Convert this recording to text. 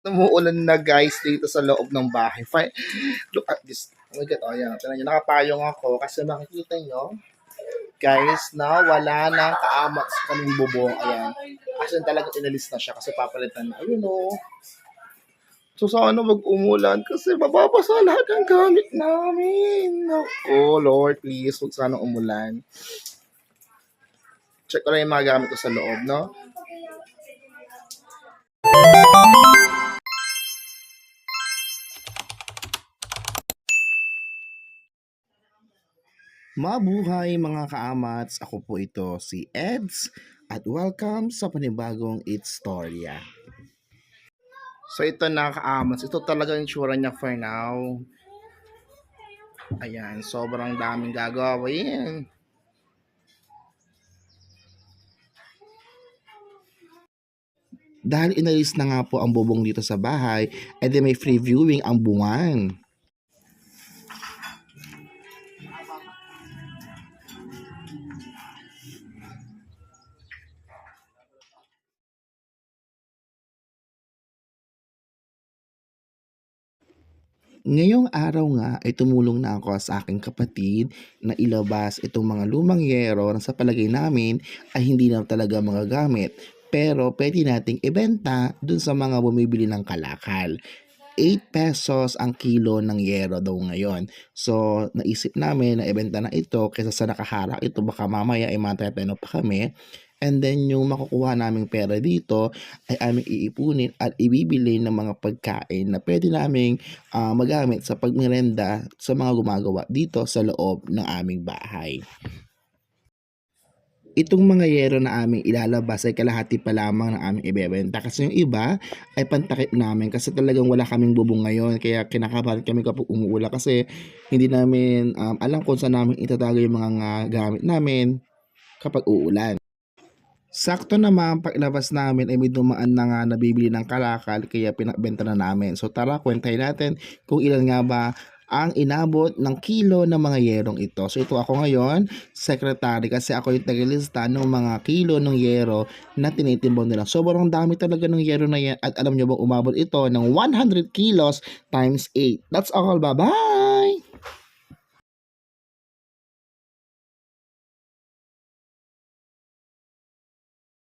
Umuulan na guys dito sa loob ng bahay. Fine. Look at this. Oh my God. Oh, yan. Tignan nyo. Nakapayong ako kasi makikita nyo guys na wala nang kaamak sa kaming bubong. Ayan. As in talagang inalis na siya kasi papalitan na. Ayun o. So sana mag-umulan kasi mababasa lahat ng gamit namin. Naku, Lord, please, huwag sana umulan. Check ko lang yung mga gamit ko sa loob, no? Mabuhay mga kaamats, ako po ito si Eds at welcome sa panibagong It's Storya. So ito na kaamats, ito talaga yung tsura niya for now. Ayan, sobrang daming gagawin. Dahil inalis na nga po ang bubong dito sa bahay, edi may free viewing ang buwan. Ngayong araw nga ay tumulong na ako sa aking kapatid na ilabas itong mga lumang yero na sa palagay namin ay hindi na talaga mga gamit. Pero pwede nating ibenta dun sa mga bumibili ng kalakal. 8 pesos ang kilo ng yero daw ngayon. So, naisip namin na ibenta na ito kaysa sa nakaharap ito baka mamaya ay mateteno pa kami. And then yung makukuha naming pera dito ay aming iipunin at ibibili ng mga pagkain na pwede naming ah, magamit sa pagmerenda sa mga gumagawa dito sa loob ng aming bahay. Itong mga yero na aming ilalabas ay kalahati pa lamang ng aming ibebenta kasi yung iba ay pantakip namin kasi talagang wala kaming bubong ngayon kaya kinakabahan kami kapag umuula kasi hindi namin um, alam kung saan namin itatago yung mga nga gamit namin kapag uulan. Sakto naman paglabas namin ay may dumaan na nga nabibili ng kalakal kaya pinakbenta na namin. So tara kwentahin natin kung ilan nga ba ang inabot ng kilo ng mga yerong ito. So ito ako ngayon, secretary kasi ako yung tagalista ng mga kilo ng yero na tinitimbang nila. Sobrang dami talaga ng yero na yan at alam nyo bang umabot ito ng 100 kilos times 8. That's all. Bye-bye!